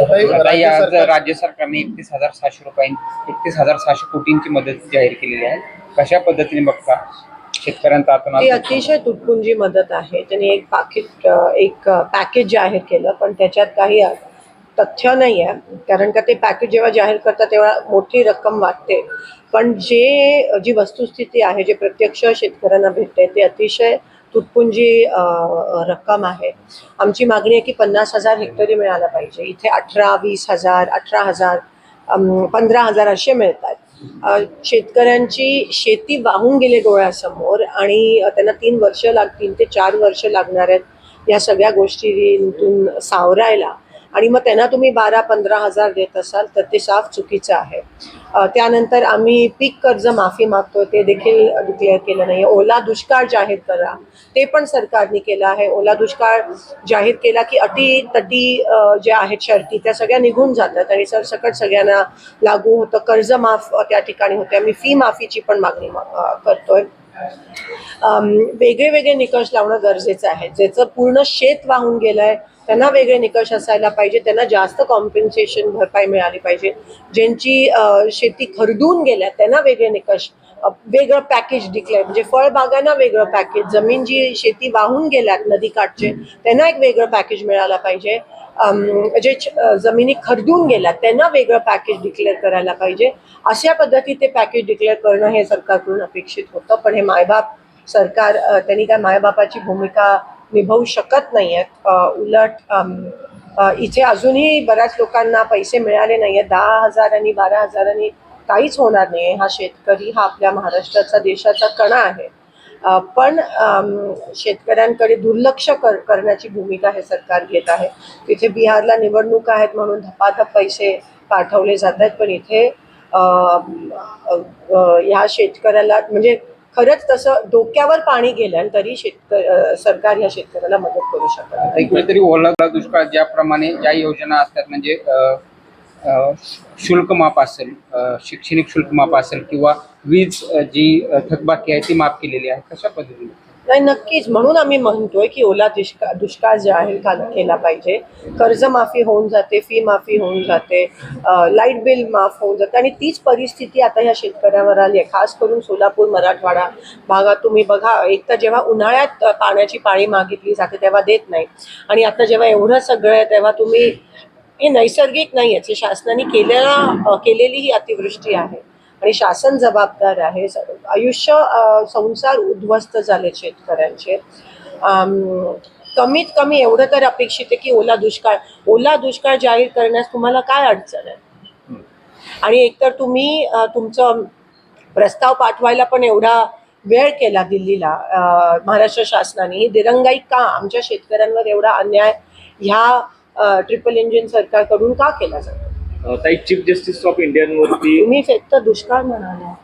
राज्य सरकार- राज्य सरकारने एकतीस हजार सहाशे रुपये एकतीस हजार सहाशे कोटींची मदत जाहीर केलेली आहे. कशा पद्धतीने बघता शेतकऱ्यांचा आता ती अतिशय तुटपुंजी मदत आहे. त्यांनी एक पाकिट एक पॅकेज जाहीर केलं पण त्याच्यात काही तथ्य नाही आहे कारण का ते पॅकेज जेव्हा जाहीर करतात तेव्हा मोठी रक्कम वाटते. पण जे जी वस्तुस्थिती आहे जे प्रत्यक्ष शेतकऱ्यांना भेटते ते अतिशय तुटपुंजी रक्कम आहे. आमची मागणी आहे की पन्नास हजार हेक्टरी मिळायला पाहिजे. इथे अठरा वीस हजार अठरा हजार पंधरा हजार असे मिळतात. शेतकऱ्यांची शेती वाहून गेले डोळ्यासमोर आणि त्यांना तीन वर्ष लाग तीन ते चार वर्ष लागणार आहेत या सगळ्या गोष्टींतून सावरायला. आणि मग त्यांना तुम्ही बारा पंधरा हजार देत असाल तर ते साफ चुकीचं आहे. त्यानंतर आम्ही पीक कर्ज माफी मागतो ते देखील डिक्लेअर केलं नाही आहे ओला दुष्काळ जाहीर करा. ते पण सरकारने केलं आहे. ओला दुष्काळ जाहीर केला की अटी तटी ज्या आहेत शर्ती त्या सगळ्या निघून जातात आणि सर सकट सगळ्यांना लागू होतं. कर्ज माफ त्या ठिकाणी होते. आम्ही फी माफीची पण मागणी मा- करतोय. वेगळे वेगळे निकष लावणं गरजेचं आहे. ज्याचं पूर्ण शेत वाहून गेलंय त्यांना वेगळे निकष असायला पाहिजे. त्यांना जास्त कॉम्पेन्सेशन भरपाई मिळाली पाहिजे. ज्यांची शेती खरडून गेल्या त्यांना वेगळे निकष वेगळं पॅकेज डिक्लेअर म्हणजे फळबागांना वेगळं पॅकेज जमीन जी शेती वाहून गेल्यात नदीकाठचे त्यांना एक वेगळं पॅकेज मिळालं पाहिजे. जे च- जमिनी खरदून गेल्या त्यांना वेगळं पॅकेज डिक्लेअर करायला पाहिजे. अशा पद्धती ते पॅकेज डिक्लेअर करणं हे सरकारकडून अपेक्षित होतं पण हे मायबाप सरकार त्यांनी काय मायबापाची भूमिका निभावू शकत नाही आहेत उलट इथे अजूनही बऱ्याच लोकांना पैसे मिळाले नाही आहेत दहा हजार आणि बारा हजारांनी काहीच होणार नाही हा शेतकरी हा आपल्या महाराष्ट्राचा देशाचा कणा आहे. पण शेतकऱ्यांकडे दुर्लक्ष कर करण्याची भूमिका हे सरकार घेत आहे. तिथे बिहारला निवडणूक आहेत म्हणून धपाधप पैसे पाठवले जात आहेत. पण इथे ह्या शेतकऱ्याला म्हणजे खरंच तसं डोक्यावर पाणी गेलं आणि तरी शेतक सरकार या शेतकऱ्याला मदत करू शकत कुठेतरी ओला दुष्काळ ज्याप्रमाणे ज्या योजना असतात म्हणजे शुल्क माफ असेल शैक्षणिक शुल्क माफ असेल किंवा वीज जी थकबाकी आहे ती माफ केलेली आहे कशा पद्धतीने? नाही नक्कीच. म्हणून आम्ही म्हणतोय की ओला दुष्काळ दुष्काळ जाहीर का- केला पाहिजे. कर्जमाफी होऊन जाते फी माफी होऊन जाते लाइट बिल माफ होऊन जाते आणि तीच परिस्थिती आता ह्या शेतकऱ्यावर आली आहे. खास करून सोलापूर मराठवाडा भागात तुम्ही बघा एक तर जेव्हा उन्हाळ्यात पाण्याची पाळी मागितली जाते तेव्हा देत नाही. आणि आता जेव्हा एवढं सगळं आहे तेव्हा तुम्ही हे नैसर्गिक नाही आहे शासनाने केलेला केलेली ही अतिवृष्टी आहे. आणि शासन जबाबदार आहे. आयुष्य संसार उद्ध्वस्त झाले शेतकऱ्यांचे. कमीत कमी एवढं तर अपेक्षित आहे की ओला दुष्काळ ओला दुष्काळ जाहीर करण्यास तुम्हाला काय अडचण आहे? आणि एकतर तुम्ही तुमचं प्रस्ताव पाठवायला पण एवढा वेळ केला दिल्लीला महाराष्ट्र शासनाने. ही दिरंगाई का आमच्या शेतकऱ्यांवर एवढा अन्याय? ह्या ट्रिपल इंजिन सरकारकडून का केला जातो? ताई चीफ जस्टिस ऑफ इंडियनवरती तुम्ही फक्त दुष्काळ म्हणाला.